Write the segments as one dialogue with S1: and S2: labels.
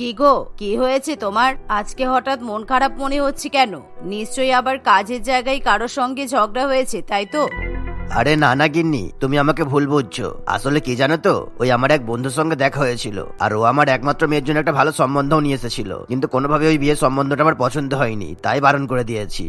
S1: কি গো? কি হয়েছে তোমার? আজকে হঠাৎ মন খারাপ মনে হচ্ছে কেন? নিশ্চয়ই আবার কাজের জায়গায় কারও সঙ্গে ঝগড়া হয়েছে, তাই তো?
S2: আরে না না গিন্নি, তুমি আমাকে ভুল বুঝছ। আসলে কি জানো তো? ওই আমার এক বন্ধুর সঙ্গে দেখা হয়েছিল। আর ও আমার একমাত্র মেয়ের জন্য একটা ভালো সম্বন্ধও নিয়ে এসেছিল। কিন্তু কোনোভাবে ওই বিয়ের সম্বন্ধটা আমার পছন্দ হয়নি, তাই বারণ করে দিয়েছি।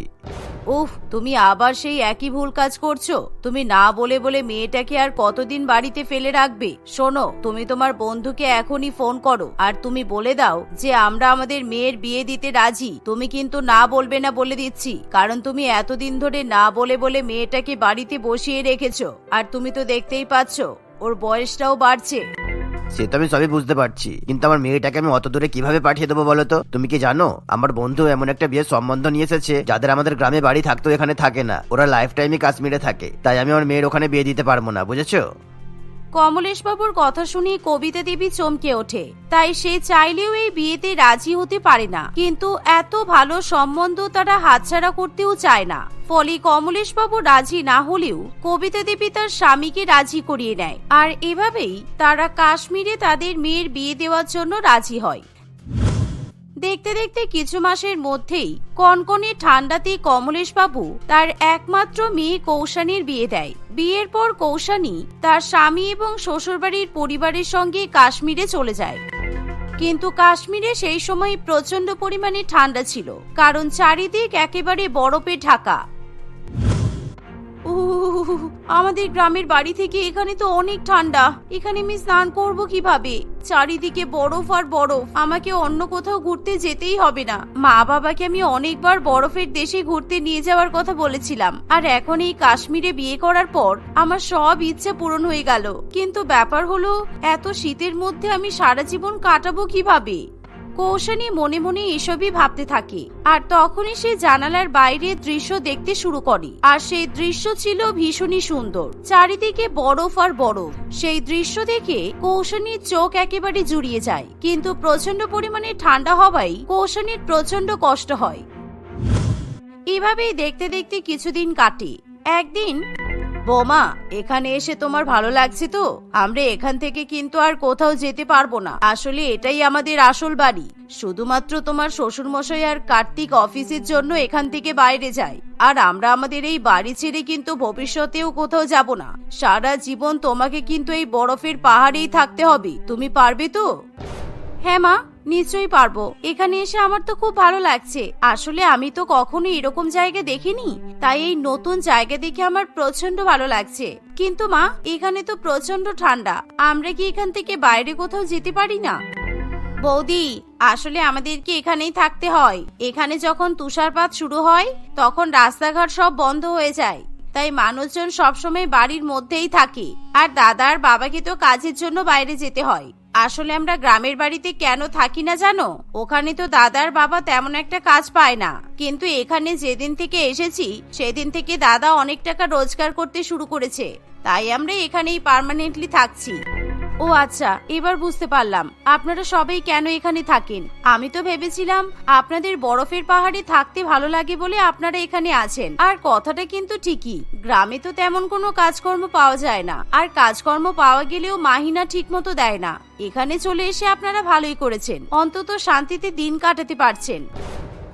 S1: উফ, তুমি আবার সেই একই ভুল কাজ করছ। তুমি না বলে বলে মেয়েটাকে আর কতদিন বাড়িতে ফেলে রাখবে? শোনো, তুমি তোমার বন্ধুকে এখনই ফোন করো, আর তুমি বলে দাও যে আমরা আমাদের মেয়ের বিয়ে দিতে রাজি। তুমি কিন্তু না বলবে না বলে দিচ্ছি, কারণ তুমি এতদিন ধরে না বলে বলে মেয়েটাকে বাড়িতে বসিয়ে রেখেছো, আর তুমি তো দেখতেই পাচ্ছ, ওর বয়সটাও বাড়ছে।
S2: সে তো আমি সবই বুঝতে পারছি। কিন্তু আমার মেয়েটাকে আমি অত দূরে কীভাবে পাঠিয়ে দেবো বলো তো? তুমি কি জানো? আমার বন্ধু এমন একটা বিয়ের সম্বন্ধ নিয়ে এসেছে, যাদের আমাদের গ্রামে বাড়ি থাকতো এখানে থাকে না। ওরা লাইফ টাইমই কাশ্মীরে থাকে। তাই আমি আমার মেয়ের ওখানে বিয়ে দিতে পারব না, বুঝেছ?
S1: কমলেশবাবুর কথা শুনে কবিতা দেবী চমকে ওঠে। তাই সে চাইলেও এই বিয়েতে রাজি হতে পারে না। কিন্তু এত ভালো সম্বন্ধ তারা হাতছাড়া করতেও চায় না। ফলে কমলেশবাবু রাজি না হলেও কবিতা দেবী তার স্বামীকে রাজি করিয়ে নেয়। আর এভাবেই তারা কাশ্মীরে তাদের মেয়ের বিয়ে দেওয়ার জন্য রাজি হয়। দেখতে দেখতে কিছু মাসের মধ্যেই কনকনে ঠান্ডাতে কমলেশবাবু তার একমাত্র মেয়ে কৌশানির বিয়ে দেয়। বিয়ের পর কৌশানি তার স্বামী এবং শ্বশুরবাড়ির পরিবারের সঙ্গে কাশ্মীরে চলে যায়। কিন্তু কাশ্মীরে সেই সময় প্রচণ্ড পরিমাণে ঠান্ডা ছিল, কারণ চারিদিক একেবারে বরফে ঢাকা। আমাদের গ্রামের বাড়ি থেকে এখানে তো অনেক ঠান্ডা। এখানে আমি স্নান করব কীভাবে? চারিদিকে বরফ আর বরফ। আমাকে অন্য কোথাও ঘুরতে যেতেই হবে না। মা বাবাকে আমি অনেকবার বরফের দেশে ঘুরতে নিয়ে যাওয়ার কথা বলেছিলাম। আর এখন এই কাশ্মীরে বিয়ে করার পর আমার সব ইচ্ছা পূরণ হয়ে গেল। কিন্তু ব্যাপার হলো, এত শীতের মধ্যে আমি সারা জীবন কাটাবো কীভাবে? কৌশানী মনে মনে এসবই ভাবতে থাকে। আর তখনই সে জানালার বাইরের দৃশ্য দেখতে শুরু করে। আর সেই দৃশ্য ছিল ভীষণই সুন্দর। চারিদিকে বরফ আর বরফ। সেই দৃশ্য দেখে কৌশানীর চোখ একেবারে জুড়িয়ে যায়। কিন্তু প্রচণ্ড পরিমাণে ঠান্ডা হওয়ায় কৌশানীর প্রচণ্ড কষ্ট হয়। এভাবেই দেখতে দেখতে কিছুদিন কাটে। একদিন বোমা, এখানে এসে তোমার ভালো লাগছে তো? আমরা এখান থেকে কিন্তু আর কোথাও যেতে পারব না। আসলে এটাই আমাদের আসল বাড়ি। শুধুমাত্র তোমার শ্বশুর মশাই আর কার্তিক অফিসের জন্য এখান থেকে বাইরে যায়। আর আমরা আমাদের এই বাড়ি ছেড়ে কিন্তু ভবিষ্যতেও কোথাও যাব না। সারা জীবন তোমাকে কিন্তু এই বরফের পাহাড়েই থাকতে হবে। তুমি পারবে তো? হ্যাঁ মা নিশ্চয়ই পারব। এখানে এসে আমার তো খুব ভালো লাগছে। আসলে আমি তো কখনো এরকম জায়গা দেখিনি, তাই এই নতুন জায়গা দেখে আমার প্রচণ্ড ভালো লাগছে। কিন্তু মা, এখানে তো প্রচণ্ড ঠান্ডা। আমরা কি এখান থেকে বাইরে কোথাও যেতে পারি না? বৌদি, আসলে আমাদেরকে এখানেই থাকতে হয়। এখানে যখন তুষারপাত শুরু হয়, তখন রাস্তাঘাট সব বন্ধ হয়ে যায়। তাই মানুষজন সবসময় বাড়ির মধ্যেই থাকে। আর দাদা আর বাবাকে তো কাজের জন্য বাইরে যেতে হয়। আসলে আমরা গ্রামের বাড়িতে কেন থাকি না জানো? ওখানে তো দাদার বাবা তেমন একটা কাজ পায় না। কিন্তু এখানে যেদিন থেকে এসেছি, সেদিন থেকে দাদা অনেক টাকা রোজগার করতে শুরু করেছে। তাই আমরা এখানেই পারমানেন্টলি থাকছি। ও আচ্ছা এবার বুঝতে পারলাম। আপনারা সবাই কেন এখানে থাকেন? আমি তো ভেবেছিলাম আপনাদের বরফের পাহাড়ে থাকতে ভালো লাগে বলে আপনারা এখানে আছেন। আর কথাটা কিন্তু ঠিকই। গ্রামে তো তেমন কোনো কাজকর্ম পাওয়া যায় না। আর কাজকর্ম পাওয়া গেলেও মাহিনা ঠিক মতো দেয় না। এখানে চলে এসে আপনারা ভালোই করেছেন। অন্তত শান্তিতে দিন কাটাতে পারছেন।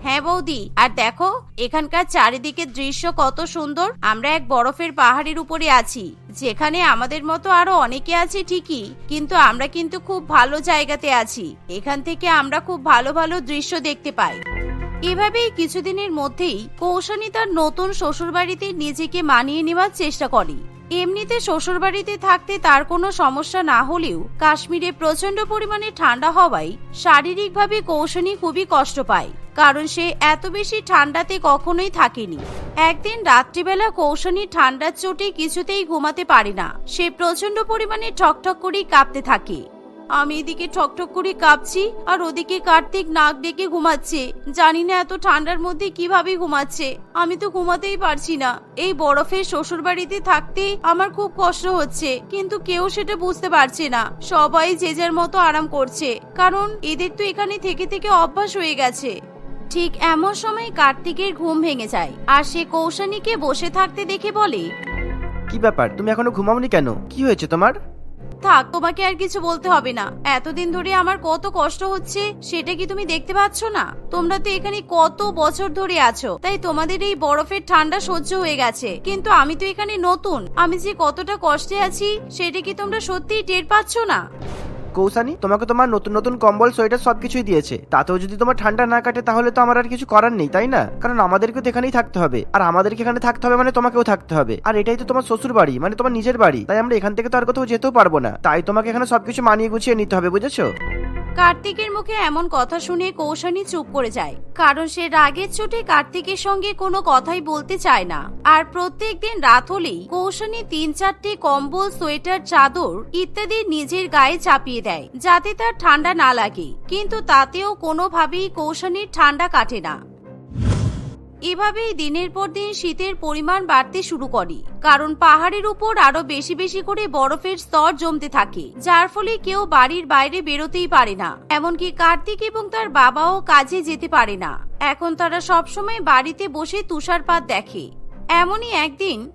S1: হ্যাঁ বৌদি, আর দেখো, এখানকার চারিদিকের দৃশ্য কত সুন্দর। আমরা এক বরফের পাহাড়ের উপরে আছি, যেখানে আমাদের মতো আরও অনেকে আছে ঠিকই, কিন্তু আমরা কিন্তু খুব ভালো জায়গাতে আছি। এখান থেকে আমরা খুব ভালো ভালো দৃশ্য দেখতে পাই। এভাবেই কিছুদিনের মধ্যেই কৌশানী তার নতুন শ্বশুরবাড়িতে নিজেকে মানিয়ে নেওয়ার চেষ্টা করে। এমনিতে শ্বশুরবাড়িতে থাকতে তার কোনো সমস্যা না হলেও কাশ্মীরে প্রচণ্ড পরিমাণে ঠান্ডা হওয়ায় শারীরিকভাবে কৌশনী খুবই কষ্ট পায়, কারণ সে এত বেশি ঠান্ডাতে কখনোই থাকেনি। একদিন রাত্রিবেলা কৌশনী ঠান্ডার চোটে কিছুতেই ঘুমাতে পারে না। সে প্রচণ্ড পরিমাণে ঠকঠক করেই কাঁপতে থাকে। আমি এদিকে ঠকঠক করে কাঁপছি আর ওদিকে কার্তিক নাক ডেকে ঘুমাচ্ছে। জানি না এত ঠান্ডার মধ্যে কীভাবে ঘুমাচ্ছে। আমি তো ঘুমাতেই পারছি না। এই বরফের শ্বশুর বাড়িতে থাকতে আমার খুব কষ্ট হচ্ছে, কিন্তু কেউ সেটা বুঝতে পারছে না। সবাই যে যার মতো আরাম করছে, কারণ এদের তো এখানে থেকে থেকে অভ্যাস হয়ে গেছে। ঠিক এমন সময় কার্তিকের ঘুম ভেঙে যায়, আর সে কৌশানীকে বসে থাকতে দেখে বলে,
S2: কি ব্যাপার? তুমি এখনও ঘুমাওনি কেন? কি হয়েছে তোমার?
S1: থাক, তোমাকে আর কিছু বলতে হবে না। এতদিন ধরে আমার কত কষ্ট হচ্ছে, সেটা কি তুমি দেখতে পাচ্ছ না? তোমরা তো এখানে কত বছর ধরে আছো। তাই তোমাদের এই বরফের ঠান্ডা সহ্য হয়ে গেছে। কিন্তু আমি তো এখানে নতুন। আমি যে কতটা কষ্টে আছি, সেটা কি তোমরা সত্যিই টের পাচ্ছ না?
S2: কৌসানি তোমাকে তোমার নতুন নতুন কম্বল, সোয়েটার সবকিছুই দিয়েছে। তাতেও যদি তোমার ঠান্ডা না কাটে, তাহলে তো আমার আর কিছু করার নেই, তাই না? কারণ আমাদেরকে তো এখানেই থাকতে হবে। আর আমাদেরকে এখানে থাকতে হবে মানে তোমাকেও থাকতে হবে। আর এটাই তো তোমার শ্বশুর বাড়ি মানে তোমার নিজের বাড়ি। তাই আমরা এখান থেকে তো আর কোথাও যেতেও পারব না। তাই তোমাকে এখানে সবকিছু মানিয়ে গুছিয়ে নিতে হবে, বুঝেছ?
S1: কার্তিকের মুখে এমন কথা শুনে কৌশানী চুপ করে যায়। কারণ সে রাগের চোটে কার্তিকের সঙ্গে কোনো কথাই বলতে চায় না। আর প্রত্যেক দিন রাত হলেই কৌশানী তিন চারটি কম্বল, সোয়েটার, চাদর ইত্যাদি নিজের গায়ে চাপিয়ে দেয়, যাতে তার ঠান্ডা না লাগে। কিন্তু তাতেও কোনোভাবেই কৌশানীর ঠান্ডা কাটে না। এভাবেই দিনের পর দিন শীতের পরিমাণ বাড়তে শুরু করে, কারণ পাহাড়ের উপর আরও বেশি বেশি করে বরফের স্তর জমতে থাকে, যার ফলে কেউ বাড়ির বাইরে বেরোতেই পারে না। এমনকি কার্তিক এবং তার বাবাও কাজে যেতে পারে না। এখন তারা সবসময় বাড়িতে বসে তুষারপাত দেখে। এমনই একদিন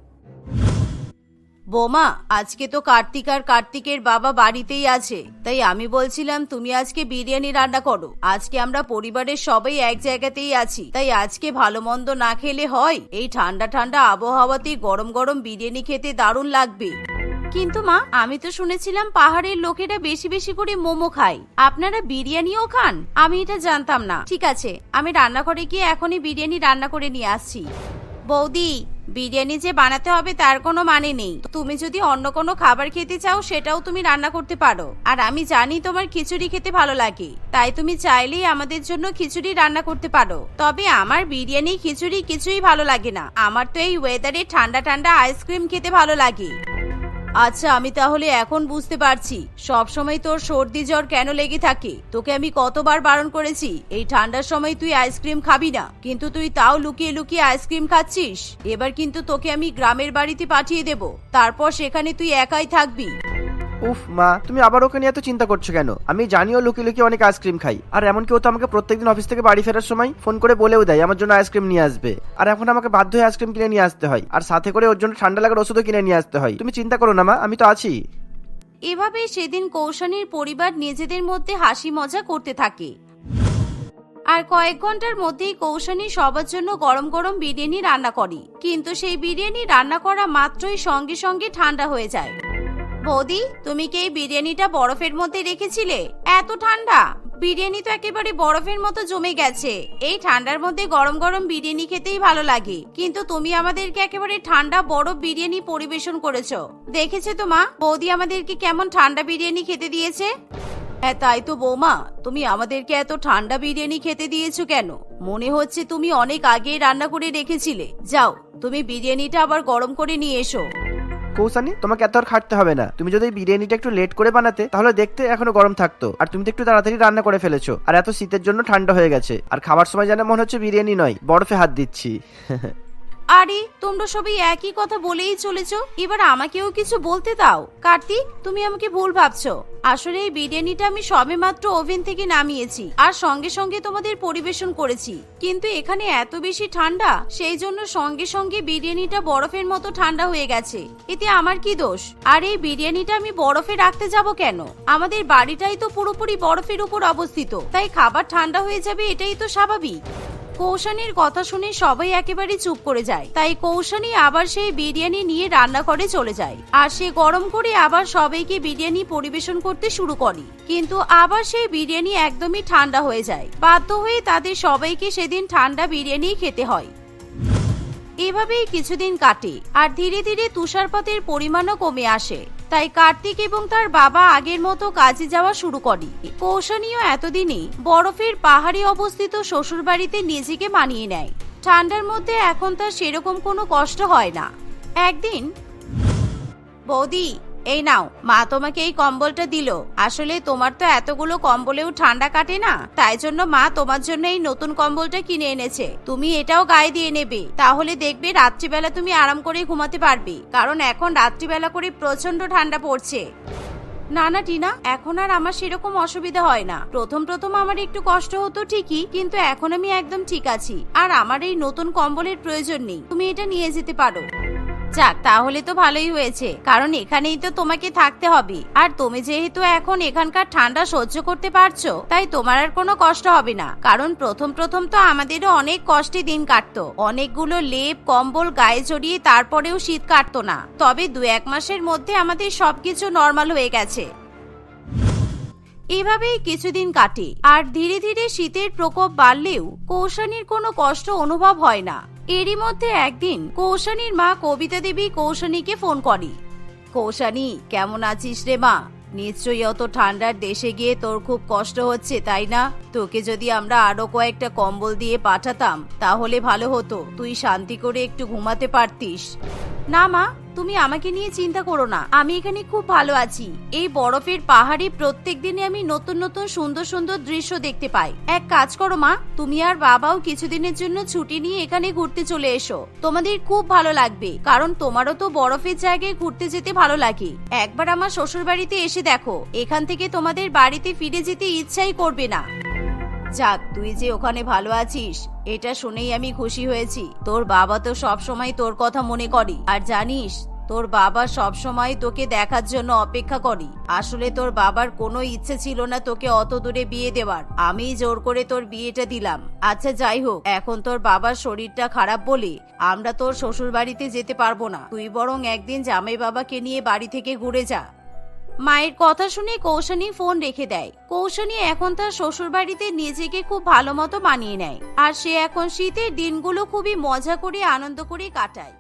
S1: বোমা আজকে তো কার্তিক আর কার্তিকের বাবা বাড়িতেই আছে। তাই আমি বলছিলাম তুমি আজকে বিরিয়ানি রান্না করো। আজকে আমরা পরিবারের সবাই এক জায়গাতেই আছি। তাই আজকে ভালো মন্দ না খেলে হয়? এই ঠান্ডা ঠান্ডা আবহাওয়াতে গরম গরম বিরিয়ানি খেতে দারুণ লাগবে। কিন্তু মা আমি তো শুনেছিলাম পাহাড়ের লোকেরা বেশি বেশি করে মোমো খায়। আপনারা বিরিয়ানিও খান? আমি এটা জানতাম না। ঠিক আছে আমি রান্নাঘরে গিয়ে এখনই বিরিয়ানি রান্না করে নিয়ে আসছি। বৌদি বিরিয়ানি যে বানাতে হবে তার কোনো মানে নেই। তুমি যদি অন্য কোনো খাবার খেতে চাও, সেটাও তুমি রান্না করতে পারো। আর আমি জানি তোমার খিচুড়ি খেতে ভালো লাগে। তাই তুমি চাইলেই আমাদের জন্য খিচুড়ি রান্না করতে পারো। তবে আমার বিরিয়ানি, খিচুড়ি কিছুই ভালো লাগে না। আমার তো এই ওয়েদারে ঠান্ডা ঠান্ডা আইসক্রিম খেতে ভালো লাগে। আচ্ছা আমি তাহলে এখন বুঝতে পারছি। সবসময় তোর সর্দি জ্বর কেন লেগে থাকে? তোকে আমি কতবার বারণ করেছি, এই ঠান্ডার সময় তুই আইসক্রিম খাবি না। কিন্তু তুই তাও লুকিয়ে লুকিয়ে আইসক্রিম খাচ্ছিস। এবার কিন্তু তোকে আমি গ্রামের বাড়িতে পাঠিয়ে দেব। তারপর সেখানে তুই একাই থাকবি।
S2: উফ, মা, তুমি আবার ওকে নিয়ে এত চিন্তা করছ কেন? আমি জানিও লুকিয়ে লুকিয়ে অনেক আইসক্রিম খাই। আর এমন কেউ তো আমাকে প্রত্যেকদিন অফিস থেকে বাড়ি ফেরার সময় ফোন করে বলেও দেয়, আমার জন্য আইসক্রিম নিয়ে আসবে। আর এখন আমাকে বাধ্য হয়ে আইসক্রিম কিনে নিয়ে আসতে হয়। আর সাথে করে ওর জন্য ঠান্ডা লাগার ওষুধও কিনে নিয়ে আসতে হয়। তুমি চিন্তা করো না, মা, আমি তো আছি।
S1: এভাবে সেদিন কৌশানীর পরিবার নিজেদের মধ্যে হাসি মজা করতে থাকে। আর কয়েক ঘণ্টার মধ্যেই কৌশানী সবার জন্য গরম গরম বিরিয়ানি রান্না করে। কিন্তু সেই বিরিয়ানি রান্না করা মাত্রই সঙ্গে সঙ্গে ঠান্ডা হয়ে যায়। বৌদি, তুমি কি এই বিরিয়ানিটা বরফের মধ্যে রেখেছিলে? এত ঠান্ডা। বিরিয়ানি তো একেবারে বরফের মতো জমে গেছে। এই ঠান্ডার মধ্যে গরম গরম বিরিয়ানি খেতেই ভালো লাগে। কিন্তু তুমি আমাদেরকে একেবারে ঠান্ডা বরফ বিরিয়ানি পরিবেশন করেছ। দেখেছে তো মা? বৌদি আমাদেরকে কেমন ঠান্ডা বিরিয়ানি খেতে দিয়েছে? হ্যাঁ তাই তো বৌমা। তুমি আমাদেরকে এত ঠান্ডা বিরিয়ানি খেতে দিয়েছ কেন? মনে হচ্ছে তুমি অনেক আগেই রান্না করে রেখেছিলে। যাও, তুমি বিরিয়ানিটা আবার গরম করে নিয়ে এসো।
S2: কৌসানি তোমাকে এত আর খাটতে হবে না। তুমি যদি বিরিয়ানিটা একটু লেট করে বানাতে, তাহলে দেখতে এখনও গরম থাকতো। আর তুমি তো একটু তাড়াতাড়ি রান্না করে ফেলেছো। আর এত শীতের জন্য ঠান্ডা হয়ে গেছে। আর খাবার সময় যেন মনে হচ্ছে বিরিয়ানি নয়, বরফে হাত দিচ্ছি।
S1: আরে, তোমরা সবাই একই কথা বলেই চলেছো। এবার আমাকেও কিছু বলতে দাও। কার্তিক, তুমি আমাকে ভুল ভাবছ। আসলে এই বিরিয়ানিটা আমি সবেমাত্র ওভেন থেকে নামিয়েছি আর সঙ্গে সঙ্গে তোমাদের পরিবেশন করেছি। কিন্তু এখানে এত বেশি ঠান্ডা, সেই জন্য সঙ্গে সঙ্গে বিরিয়ানিটা বরফের মতো ঠান্ডা হয়ে গেছে। এতে আমার কি দোষ? আর এই বিরিয়ানিটা আমি বরফে রাখতে যাব কেন? আমাদের বাড়িটাই তো পুরোপুরি বরফের উপর অবস্থিত। তাই খাবার ঠান্ডা হয়ে যাবে এটাই তো স্বাভাবিক। কৌশানীর কথা শুনে সবাই একেবারে চুপ করে যায়। তাই কৌশানি আবার সেই বিরিয়ানি নিয়ে রান্না করে চলে যায়। আর সে গরম করে আবার সবাইকে বিরিয়ানি পরিবেশন করতে শুরু করে। কিন্তু আবার সেই বিরিয়ানি একদমই ঠান্ডা হয়ে যায়। বাধ্য হয়ে তাদের সবাইকে সেদিন ঠান্ডা বিরিয়ানি খেতে হয়। এভাবেই কিছুদিন কাটে, আর ধীরে ধীরে তুষারপাতের পরিমাণও কমে আসে। তাই কার্তিক এবং তার বাবা আগের মতো কাজে যাওয়া শুরু করে। কৌশনীয় এতদিনে বরফের পাহাড়ে অবস্থিত শ্বশুরবাড়িতে নিজেকে মানিয়ে নেয়। ঠান্ডার মধ্যে এখন তার সেরকম কোনো কষ্ট হয় না। একদিন, বৌদি এই নাও, মা তোমাকে এই কম্বলটা দিল। আসলে তোমার তো এতগুলো কম্বলেও ঠান্ডা কাটে না। তাই জন্য মা তোমার জন্য এই নতুন কম্বলটা কিনে এনেছে। তুমি এটাও গায়ে দিয়ে নেবে। তাহলে দেখবে রাত্রিবেলা তুমি আরাম করে ঘুমাতে পারবে। কারণ এখন রাত্রিবেলা করে প্রচণ্ড ঠান্ডা পড়ছে। না না, টিনা, এখন আর আমার সেরকম অসুবিধা হয় না। প্রথম প্রথম আমার একটু কষ্ট হতো ঠিকই, কিন্তু এখন আমি একদম ঠিক আছি। আর আমার এই নতুন কম্বলের প্রয়োজন নেই। তুমি এটা নিয়ে যেতে পারো। যাক তাহলে তো ভালোই হয়েছে। কারণ এখানেই তো তোমাকে থাকতে হবে। আর তুমি যেহেতু এখন এখানকার ঠান্ডা সহ্য করতে পারছ, তাই তোমার আর কোনো কষ্ট হবে না। কারণ প্রথম প্রথম তো আমাদেরও অনেক কষ্টে দিন কাটতো। অনেকগুলো লেপ, কম্বল, গায়ে জড়িয়ে তারপরেও শীত কাটতো না। তবে দু এক মাসের মধ্যে আমাদের সবকিছু নর্মাল হয়ে গেছে। এভাবেই কিছুদিন কাটে। আর ধীরে ধীরে শীতের প্রকোপ বাড়লেও কৌশানীর কোনো কষ্ট অনুভব হয় না। এরই মধ্যে একদিন কৌশানীর মা কবিতা দেবী কৌশানীকে ফোন করে। কৌশানী, কেমন আছিস রে মা? নিশ্চয়ই অত ঠান্ডার দেশে গিয়ে তোর খুব কষ্ট হচ্ছে, তাই না? তোকে যদি আমরা আরও কয়েকটা কম্বল দিয়ে পাঠাতাম, তাহলে ভালো হতো। তুই শান্তি করে একটু ঘুমাতে পারতিস। না মা তুমি আমাকে নিয়ে চিন্তা করো না। আমি এখানে খুব ভালো আছি। এই বরফের পাহাড়ে প্রত্যেক দিনে আমি নতুন নতুন, সুন্দর সুন্দর দৃশ্য দেখতে পাই। এক কাজ করো মা, তুমি আর বাবাও কিছুদিনের জন্য ছুটি নিয়ে এখানে ঘুরতে চলে এসো। তোমাদের খুব ভালো লাগবে, কারণ তোমারও তো বরফের জায়গায় ঘুরতে যেতে ভালো লাগে। একবার আমার শ্বশুর বাড়িতে এসে দেখো, এখান থেকে তোমাদের বাড়িতে ফিরে যেতে ইচ্ছাই করবে না। যাক, তুই যে ওখানে ভালো আছিস, এটা শুনেই আমি খুশি হয়েছি। তোর বাবা তো সব সময় তোর কথা মনে করে। আর জানিস, তোর বাবা সব সময় তোকে দেখার জন্য অপেক্ষা করি। আসলে তোর বাবার কোনো ইচ্ছে ছিল না তোকে অত দূরে বিয়ে দেওয়ার। আমি জোর করে তোর বিয়েটা দিলাম। আচ্ছা যাই হোক, এখন তোর বাবার শরীরটা খারাপ বলে আমরা তোর শ্বশুর বাড়িতে যেতে পারব না। তুই বরং একদিন জামাই বাবাকে নিয়ে বাড়ি থেকে ঘুরে যা। মায়ের কথা শুনে কৌশানী ফোন রেখে দেয়। কৌশানী এখন তার শ্বশুর বাড়িতে নিজেকে খুব ভালো মতো মানিয়ে নেয়। আর সে এখন শীতের দিনগুলো খুবই মজা করে, আনন্দ করে কাটায়।